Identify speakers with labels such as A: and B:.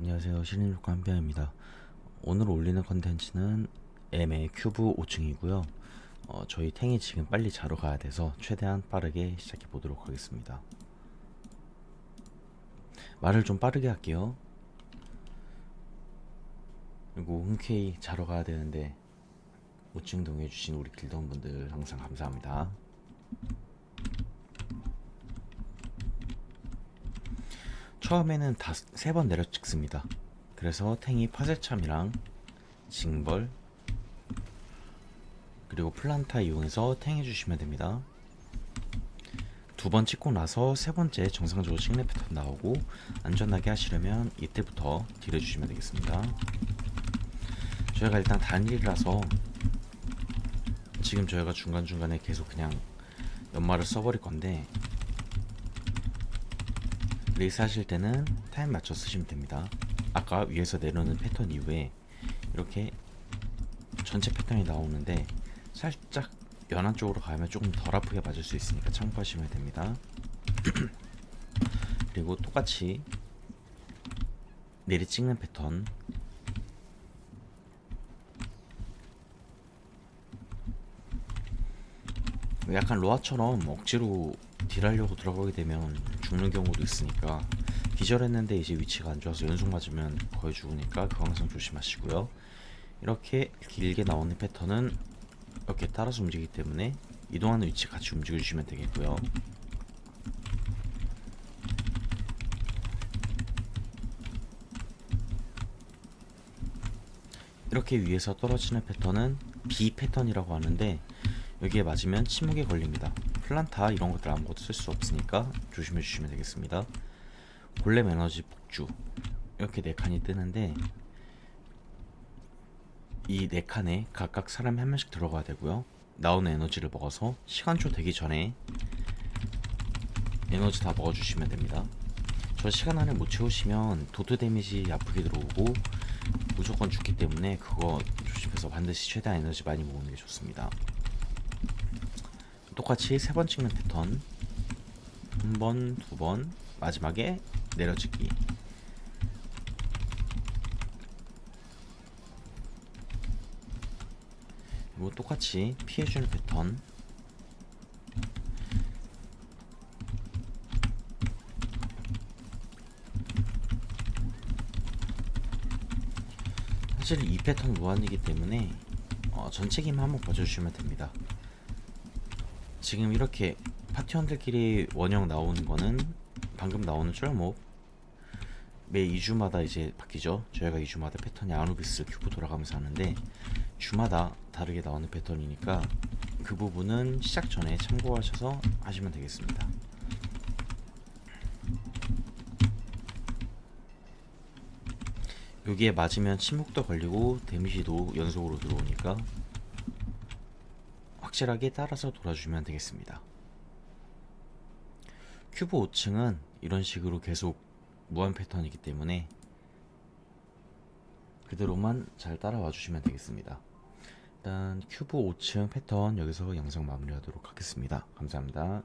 A: 안녕하세요. 신인족과 한편입니다. 오늘 올리는 컨텐츠는 M의 큐브 5층이고요. 어, 저희 탱이 지금 빨리 자러 가야 돼서 최대한 빠르게 시작해 보도록 하겠습니다. 말을 좀 빠르게 할게요. 그리고 흔쾌히 자러 가야 되는데 5층 동해주신 우리 길동분들 항상 감사합니다 처음에는 다 세 번 내려 찍습니다. 그래서 탱이 파쇄참이랑 징벌 그리고 플란타 이용해서 탱 해주시면 됩니다. 두 번 찍고 나서 세 번째 정상적으로 찍는 패턴 나오고 안전하게 하시려면 이때부터 딜 해주시면 되겠습니다. 저희가 일단 단일이라서 지금 저희가 중간중간에 계속 그냥 연말을 써버릴 건데 레이스 하실 때는 타임 맞춰 쓰시면 됩니다. 아까 위에서 내려오는 패턴 이후에 이렇게 전체 패턴이 나오는데 살짝 연한 쪽으로 가면 조금 덜 아프게 맞을 수 있으니까 참고하시면 됩니다. 그리고 똑같이 내리 찍는 패턴 약간 로아처럼 억지로 딜하려고 들어가게 되면 죽는 경우도 있으니까 기절했는데 이제 위치가 안 좋아서 연속 맞으면 거의 죽으니까 그거 항상 조심하시고요. 이렇게 길게 나오는 패턴은 이렇게 따라서 움직이기 때문에 이동하는 위치 같이 움직여 주시면 되겠고요. 이렇게 위에서 떨어지는 패턴은 B 패턴이라고 하는데 여기에 맞으면 침묵에 걸립니다. 플란타 이런 것들 아무것도 쓸 수 없으니까 조심해 주시면 되겠습니다. 골렘 에너지 폭주 이렇게 네 칸이 뜨는데 이 네 칸에 각각 사람이 한 명씩 들어가야 되고요. 나오는 에너지를 먹어서 시간초 되기 전에 에너지 다 먹어주시면 됩니다. 저 시간 안에 못 채우시면 도트 데미지 아프게 들어오고 무조건 죽기 때문에 그거 조심해서 반드시 최대한 에너지 많이 모으는 게 좋습니다. 똑같이 세 번 찍는 패턴. 한 번, 두 번, 마지막에 내려찍기. 그리고 똑같이 피해주는 패턴. 사실 이 패턴 무한이기 때문에 어, 전체 기만 한번 봐주시면 됩니다. 지금 이렇게 파티원들끼리 원형 나오는 거는 방금 나오는 쫄목 매 2주마다 이제 바뀌죠. 저희가 2주마다 패턴이 아누비스 큐브 돌아가면서 하는데 주마다 다르게 나오는 패턴이니까 그 부분은 시작 전에 참고하셔서 하시면 되겠습니다. 여기에 맞으면 침묵도 걸리고 데미지도 연속으로 들어오니까 확실하게 따라서 돌아주면 되겠습니다. 큐브 5층은 이런 식으로 계속 무한 패턴이기 때문에 그대로만 잘 따라와 주시면 되겠습니다. 일단 큐브 5층 패턴 여기서 영상 마무리하도록 하겠습니다. 감사합니다.